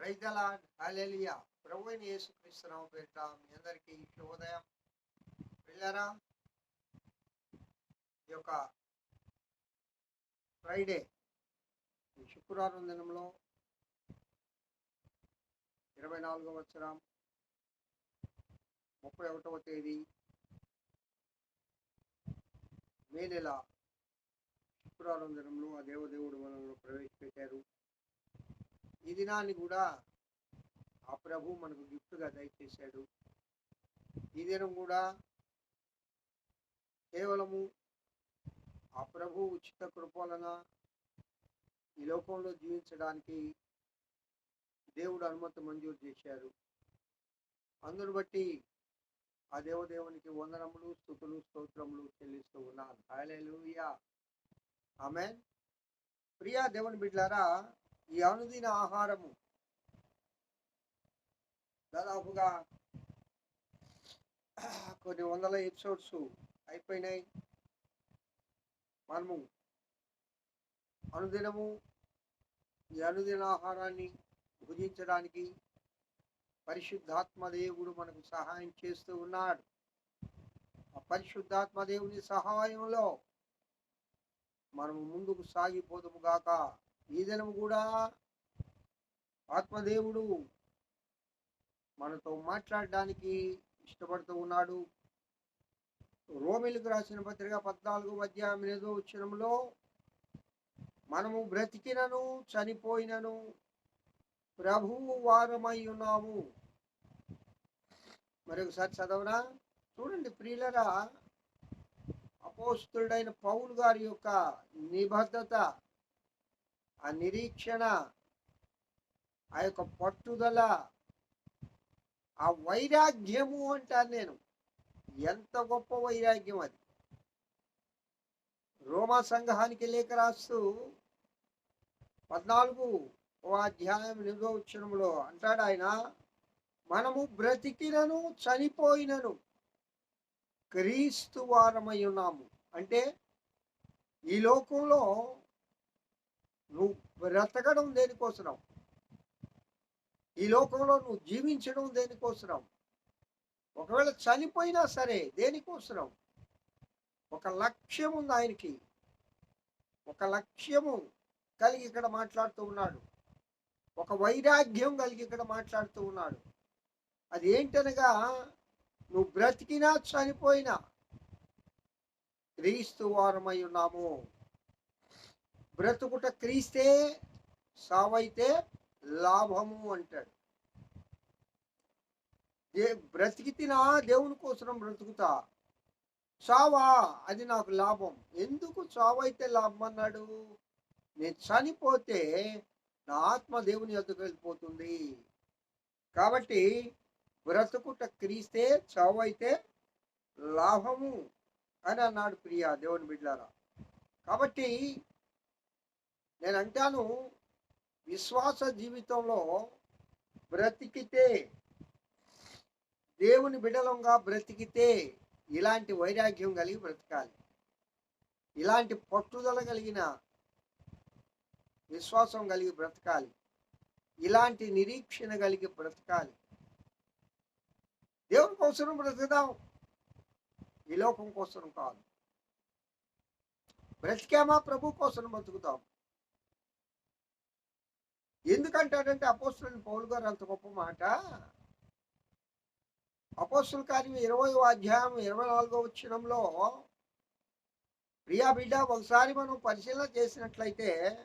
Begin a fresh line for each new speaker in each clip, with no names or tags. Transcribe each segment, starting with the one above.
ప్రైజల హాలెలియా ప్రభుని అయిన యేసుక్రీస్తునామ పేరిట మీ అందరికీ శుభోదయం. వెళ్ళారా? ఈ యొక్క ఫ్రైడే శుక్రవారం దినంలో ఇరవై నాలుగవ వచ్చరం ముప్పై ఒకటవ తేదీ మే నెల శుక్రవారం దినంలో ఆ దేవదేవుడు మనలో ప్రవేశపెట్టారు. ఈ దినాన్ని కూడా ఆ ప్రభు మనకు గిఫ్ట్గా దయచేశాడు. ఈ దినం కూడా కేవలము ఆ ప్రభు ఉచిత కృపలన ఈ లోకంలో జీవించడానికి దేవుడు అనుమతి మంజూరు చేశారు. అందును బట్టి ఆ దేవదేవునికి వందనములు స్థుతులు స్తోత్రములు చెల్లిస్తూ ఉన్నాను హల్లెలూయా. ఆమె ప్రియా దేవుని బిడ్లారా ఈ అనుదిన ఆహారము. దాదాపుగా కొన్ని వందల ఎపిసోడ్స్ అయిపోయినాయి. మనము అనుదినము ఈ అనుదిన ఆహారాన్ని భుజించడానికి పరిశుద్ధాత్మ దేవుడు మనకు సహాయం చేస్తూ ఉన్నాడు. ఆ పరిశుద్ధాత్మ దేవుని సహాయంలో మనము ముందుకు సాగిపోదుము గాక. ఈ దినం కూడా ఆత్మదేవుడు మనతో మాట్లాడడానికి ఇష్టపడుతూ ఉన్నాడు. రోమిలకు రాసిన పత్రిక పద్నాలుగు అధ్యాయం ఏదో వచ్చినంలో మనము బ్రతికినను చనిపోయినను ప్రభువు వారమై ఉన్నాము. మరొకసారి చదవనా? చూడండి ప్రియులరా అపోస్తుడైన పౌలు గారి యొక్క నిబద్ధత ఆ నిరీక్షణ ఆ యొక్క పట్టుదల ఆ వైరాగ్యము అంటాను నేను. ఎంత గొప్ప వైరాగ్యం అది. రోమా సంఘానికి లేఖ రాస్తూ పద్నాలుగు ఓ అధ్యాయం ఎనిమిదో ఉచ్చరంలో అంటాడు ఆయన మనము బ్రతికినను చనిపోయినను క్రీస్తు వారమై ఉన్నాము. అంటే ఈ లోకంలో నువ్వు బ్రతకడం దేనికోసరం? ఈ లోకంలో నువ్వు జీవించడం దేనికోసరం? ఒకవేళ చనిపోయినా సరే దేనికోసరం? ఒక లక్ష్యం ఉంది ఆయనకి. ఒక లక్ష్యము కలిగి ఇక్కడ మాట్లాడుతూ ఉన్నాడు. ఒక వైరాగ్యం కలిగి ఇక్కడ మాట్లాడుతూ ఉన్నాడు. అది ఏంటనగా నువ్వు బ్రతికినా చనిపోయినా క్రీస్తు వారమై ఉన్నాము. బ్రతుకుట క్రీస్తే సావైతే లాభము అంటాడు. దే బ్రతికితినా దేవుని కోసం బ్రతుకుతా. చావా అది నాకు లాభం. ఎందుకు చావైతే లాభం అన్నాడు నేను చనిపోతే నా ఆత్మ దేవుని యొద్దకు వెళ్ళిపోతుంది. కాబట్టి బ్రతుకుట క్రీస్తే చావైతే లాభము అని అన్నాడు ప్రియా దేవుని బిడ్డారా. కాబట్టి నేను అంటాను విశ్వాస జీవితంలో బ్రతికితే దేవుని బిడలంగా బ్రతికితే ఇలాంటి వైరాగ్యం కలిగి బ్రతకాలి. ఇలాంటి పట్టుదల కలిగిన విశ్వాసం కలిగి బ్రతకాలి. ఇలాంటి నిరీక్షణ కలిగి బ్రతకాలి. దేవుని కోసం బ్రతుకుదాం. ఈ లోకం కోసం కాదు. బ్రతికామా ప్రభు కోసం బ్రతుకుతాం ఎందుకంటాడంటే అపోస్తులని పౌలు గారు అంత గొప్ప మాట. అపోస్తుల కార్యం ఇరవై అధ్యాయం ఇరవై నాలుగో వచ్చినంలో ప్రియా బిడ్డ ఒకసారి మనం పరిశీలన చేసినట్లయితే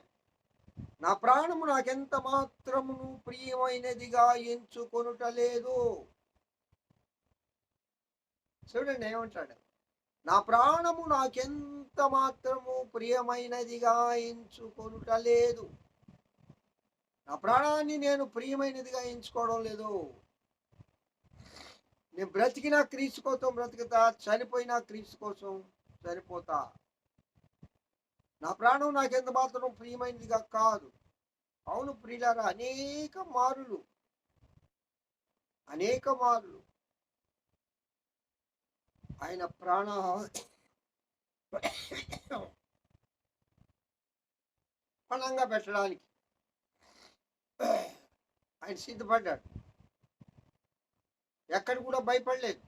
నా ప్రాణము నాకెంత మాత్రమును ప్రియమైనదిగా ఎంచుకొనుట లేదు. చూడండి ఏమంటాడు? నా ప్రాణము నాకెంత మాత్రము ప్రియమైనదిగా ఎంచుకొనుట లేదు. నా ప్రాణాన్ని నేను ప్రియమైనదిగా ఎంచుకోవడం లేదు. నేను బ్రతికినా క్రీస్తు కోసం బ్రతుకుతా చనిపోయినా క్రీస్తు కోసం చనిపోతా. నా ప్రాణం నాకెంత మాత్రం ప్రియమైనదిగా కాదు. అవును ప్రియులారా అనేక మారులు. అనేక మారులు. ఆయన ప్రాణ పణంగా పెట్టడానికి ఆయన సిద్ధపడ్డాడు. ఎక్కడ కూడా భయపడలేదు.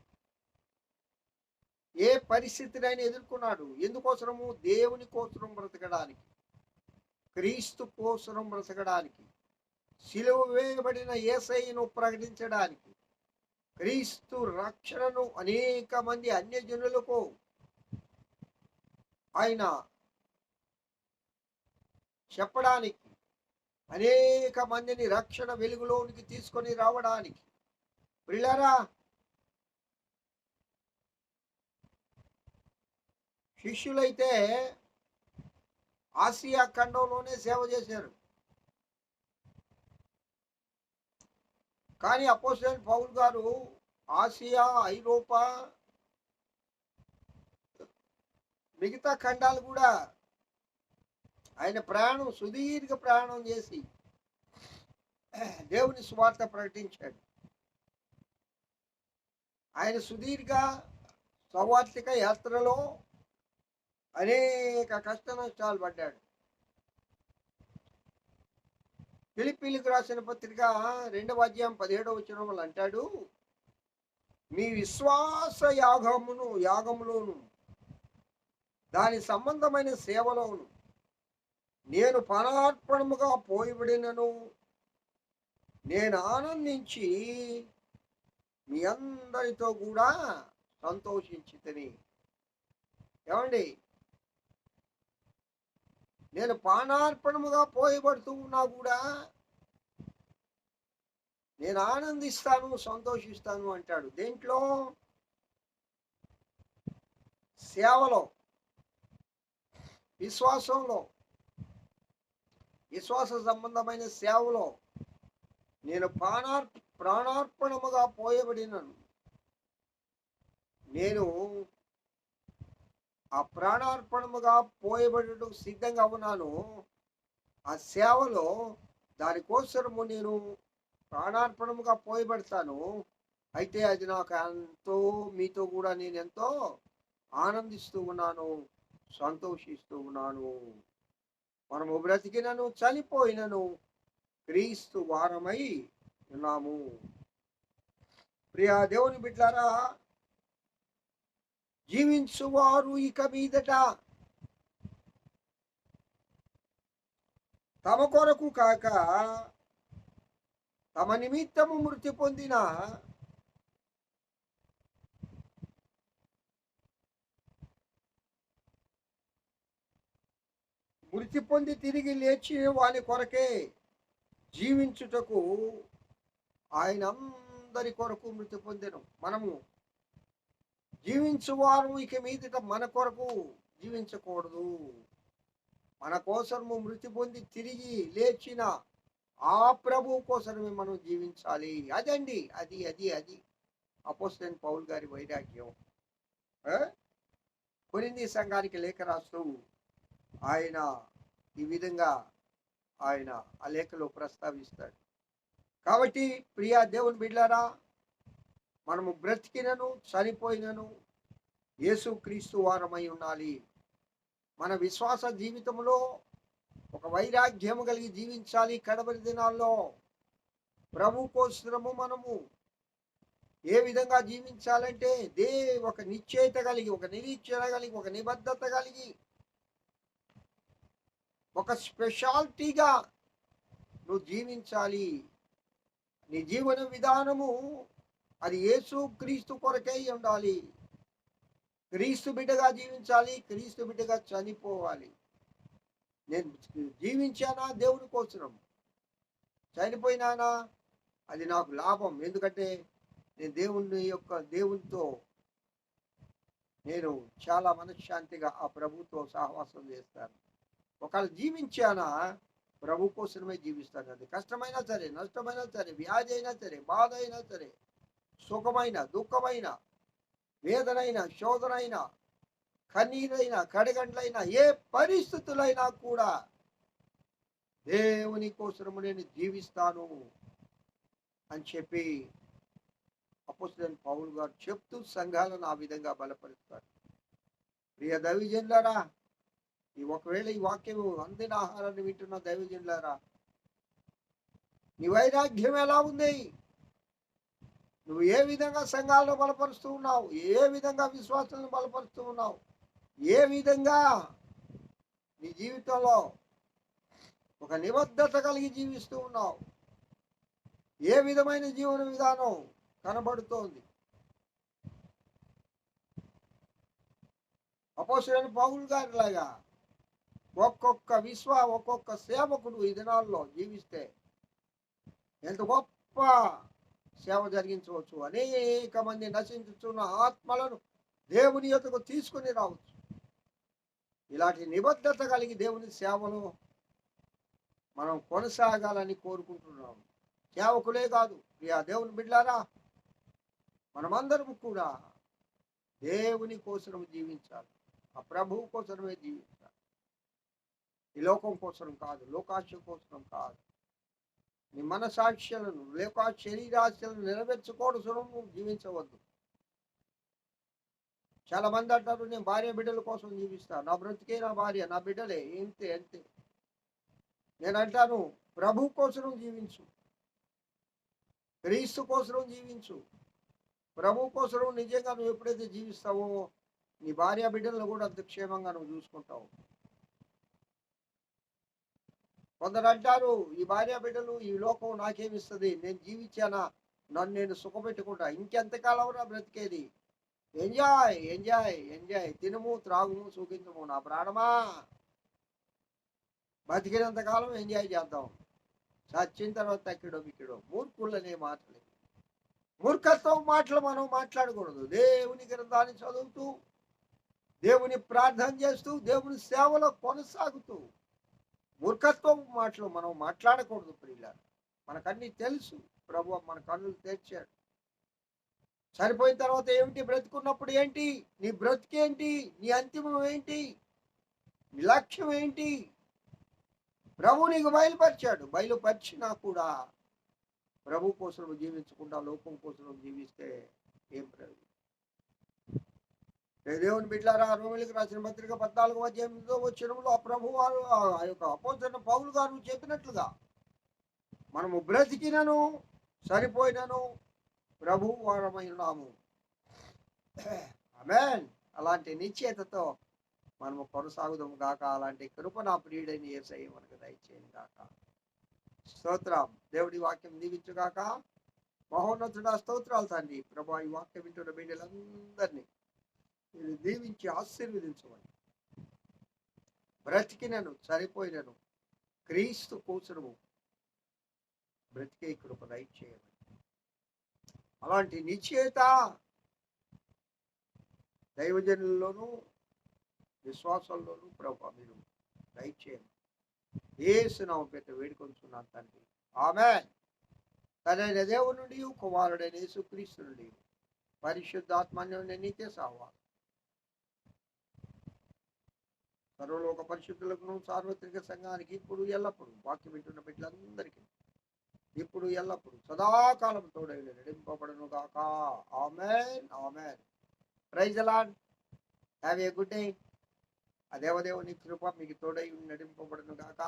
ఏ పరిస్థితిని ఆయన ఎదుర్కొన్నాడు. ఎందుకోసరము? దేవుని కోసరం బ్రతకడానికి. క్రీస్తు కోసరం బ్రతకడానికి. సిలువ వేయబడిన ఏసైను ప్రకటించడానికి. క్రీస్తు రక్షణను అనేక మంది అన్యజనులకు ఆయన చెప్పడానికి అనేక మందిని రక్షణ వెలుగులోనికి తీసుకొని రావడానికి. ప్రిలరా శిష్యులైతే ఆసియా ఖండంలోనే సేవ చేశారు. కానీ అపోజిషన్ పౌల్ గారు ఆసియా ఐరోపా మిగతా ఖండాలు కూడా ఆయన ప్రయాణం సుదీర్ఘ ప్రయాణం చేసి దేవుని స్వార్థ ప్రకటించాడు. ఆయన సుదీర్ఘ సౌవార్థిక యాత్రలో అనేక కష్ట నష్టాలు పడ్డాడు. పిలిపిలికి రాసిన పత్రిక రెండవ అధ్యాయం పదిహేడవ వచ్చిన అంటాడు మీ విశ్వాస యాగమును యాగములోను దాని సంబంధమైన సేవలోను నేను పరార్పణముగా పోయిబడినను. నేను ఆనందించి మీ అందరితో కూడా సంతోషించితని. ఏమండి? నేను పానార్పణముగా పోయబడుతూ ఉన్నా కూడా నేను ఆనందిస్తాను సంతోషిస్తాను అంటాడు. దేంట్లో? సేవలో విశ్వాసంలో. విశ్వాస సంబంధమైన సేవలో నేను ప్రాణార్ ప్రాణార్పణముగా పోయబడినను. నేను ఆ ప్రాణార్పణముగా పోయబడటం సిద్ధంగా ఉన్నాను. ఆ సేవలో దానికోసము నేను ప్రాణార్పణముగా పోయబడతాను. అయితే అది నాకు ఎంతో మీతో కూడా నేను ఎంతో ఆనందిస్తూ ఉన్నాను సంతోషిస్తూ ఉన్నాను. మనము బ్రతికినను చనిపోయినను క్రీస్తు వారమై ఉన్నాము. ప్రియా దేవుని బిడ్డారా జీవించువారు ఇక మీదట తమ కొరకు కాక తమ నిమిత్తము మృతి పొందిన మృతి పొంది తిరిగి లేచి వాని కొరకే జీవించుటకు ఆయన అందరి కొరకు మృతి పొందను. మనము జీవించువారు ఇక మీదట మన కొరకు జీవించకూడదు. మన కోసము మృతి పొంది తిరిగి లేచిన ఆ ప్రభు కోసమే మనం జీవించాలి. అదండి అది అది అది. అపోస్టన్ పౌల్ గారి వైరాగ్యం. కొరింది సంఘానికి లేఖ రాస్తూ ఆయన ఈ విధంగా ఆయన ఆ లేఖలో ప్రస్తావిస్తాడు. కాబట్టి ప్రియా దేవుని బిడ్డారా మనము బ్రతికినను చనిపోయినను యేసు క్రీస్తు వారమై ఉండాలి. మన విశ్వాస జీవితంలో ఒక వైరాగ్యము కలిగి జీవించాలి. కడబరి దినాల్లో ప్రభు కోసము మనము ఏ విధంగా జీవించాలంటే దే ఒక నిశ్చయిత కలిగి ఒక నిరీక్షణ కలిగి ఒక నిబద్ధత కలిగి ఒక స్పెషాలిటీగా నువ్వు జీవించాలి. నీ జీవన విధానము అది యేసు క్రీస్తు కొరకై ఉండాలి. క్రీస్తు బిడ్డగా జీవించాలి క్రీస్తు బిడ్డగా చనిపోవాలి. నేను జీవించానా? దేవుని కోసం చనిపోయినానా? అది నాకు లాభం. ఎందుకంటే నేను దేవుని యొక్క దేవునితో నేను చాలా మనశ్శాంతిగా ఆ ప్రభుతో సహవాసం చేస్తాను. ఒకవేళ జీవించానా? ప్రభు కోసమే జీవిస్తాను. అది కష్టమైనా సరే నష్టమైనా సరే వ్యాధి అయినా సరే బాధ అయినా సరే సుఖమైన దుఃఖమైన వేదనైనా శోధనైనా కన్నీరైనా కడగండ్లైనా ఏ పరిస్థితులైనా కూడా దేవుని కోసము నేను జీవిస్తాను అని చెప్పి అపోజిట్ పౌల్ గారు చెప్తూ సంఘాలను ఆ విధంగా బలపరుస్తారు. ప్రియ దైవజనులారా ఈ ఒకవేళ ఈ వాక్యం అందిన ఆహారాన్ని వింటున్న దైవజనులారా నీ వైరాగ్యం ఎలా ఉంది? నువ్వు ఏ విధంగా సంఘాలను బలపరుస్తూ ఉన్నావు? ఏ విధంగా విశ్వాసాలను బలపరుస్తూ ఉన్నావు? ఏ విధంగా నీ జీవితంలో ఒక నిబద్ధత కలిగి జీవిస్తూ ఉన్నావు? ఏ విధమైన జీవన విధానం కనబడుతోంది? అపోసరైన పౌలు గారిలాగా ఒక్కొక్క విశ్వ ఒక్కొక్క సేవకుడు ఈ దినాల్లో జీవిస్తే ఎంత గొప్ప సేవ జరిగించవచ్చు. అనేక మంది నశించుతున్న ఆత్మలను దేవుని యొక్కకు తీసుకుని రావచ్చు. ఇలాంటి నిబద్ధత కలిగి దేవుని సేవలో మనం కొనసాగాలని కోరుకుంటున్నాం సేవకులే కాదు ప్రియా దేవుని బిడ్డారా మనమందరం కూడా దేవుని కోసం జీవించాలి. ఆ ప్రభువు కోసమే జీవించాలి ఈ లోకం కోసం కాదు లోకాశ కోసం కాదు. నీ మనసాక్ష్యాలను లేక శరీరాశలను నెరవేర్చుకోవడం నువ్వు జీవించవద్దు. చాలా మంది అంటారు నేను భార్య బిడ్డల కోసం జీవిస్తాను. నా బ్రతికే నా భార్య నా బిడ్డలే ఇంతే అంతే. నేను అంటాను ప్రభు కోసం జీవించు. క్రీస్తు కోసం జీవించు. ప్రభు కోసం నిజంగా నువ్వు ఎప్పుడైతే జీవిస్తావో నీ భార్య బిడ్డలను కూడా అంత క్షేమంగా నువ్వు చూసుకుంటావు. కొందరు అంటారు ఈ భార్య బిడ్డలు ఈ లోకం నాకేమిస్తుంది? నేను జీవించానా? నన్ను నేను సుఖపెట్టుకుంటా. ఇంకెంతకాలం రా బ్రతికేది? Enjoy enjoy enjoy. తినము త్రాగుము సుఖించము నా ప్రాణమా? బతికినంత కాలం ఎంజాయ్ చేద్దాం. చచ్చిన తర్వాత తక్కిడో మిక్కిడో మూర్ఖులనే మాటలు. మూర్ఖత్వం మాటలు మనం మాట్లాడకూడదు. దేవుని గ్రంథాన్ని చదువుతూ దేవుని ప్రార్థన చేస్తూ దేవుని సేవలో కొనసాగుతూ మూర్ఖత్వం మాటలు మనం మాట్లాడకూడదు ప్రియుల మనకన్నీ తెలుసు. ప్రభు మన కన్నులు తెరిచాడు. చనిపోయిన తర్వాత ఏమిటి? బ్రతుకున్నప్పుడు ఏంటి? నీ బ్రతికేంటి? నీ అంతిమం ఏంటి? నీ లక్ష్యం ఏంటి? ప్రభు నీకు బయలుపరిచాడు. బయలుపరిచినా కూడా ప్రభు కోసం జీవించకుండా లోకం కోసం జీవిస్తే ఏం ప్రయోజనం? దేవుని బిడ్డారా రోమిలికి రాసిన పత్రిక పద్నాలుగు అధ్యాయంలో వచ్చినప్పుడు ఆ ప్రభు వారు ఆ యొక్క అపోజిన పౌలు గారు చెప్పినట్లుగా మనము బ్రతికినను సరిపోయినను ప్రభు వారమై ఉన్నాము అమెన్ అలాంటి నిశ్చేతతో మనము కొనసాగుదాము గాక. అలాంటి కృప నా ప్రియుడైన ఏసై మనకు దయచేయను గాక. స్తోత్రం. దేవుడి వాక్యం దీవించుగాక. మహోన్నతుడ స్తోత్రాలు తండ్రి. ప్రభా ఈ వాక్యం వింటున్న బిడ్డలందరినీ మీరు దీవించి ఆశీర్వదించమని బ్రతికినను సరిపోయినను క్రీస్తు కూసును బ్రతికే కృప దయచేయమని. అలాంటి నిశ్చేత దైవజనుల్లోనూ విశ్వాసంలోనూ ప్రభు మీరు దయచేయండి ఏసునామ పెట్ట వేడుకొంచున్నాను తండ్రి. ఆమె తనైన దేవుని నుండి కుమారుడైన యేసుక్రీస్తు నుండి పరిశుద్ధాత్మన్యుని నిత్య సావాలి. సర్వలోక పరిశుద్ధులకు సార్వత్రిక సంఘానికి ఇప్పుడు ఎల్లప్పుడు వాక్యం వింటున్న బిడ్డలందరికీ ఇప్పుడు ఎల్లప్పుడు సదాకాలం తోడైలు నడింపబడను గాక amen amen. Praise Lord have a good day. అదేవదేవుని దేవదేవుని కృప మీకు తోడై నడింపబడను గాక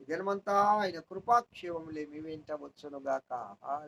ఈ దినమంతా ఆయన కృపాక్షేమములే మీ వెంట వచ్చును గాక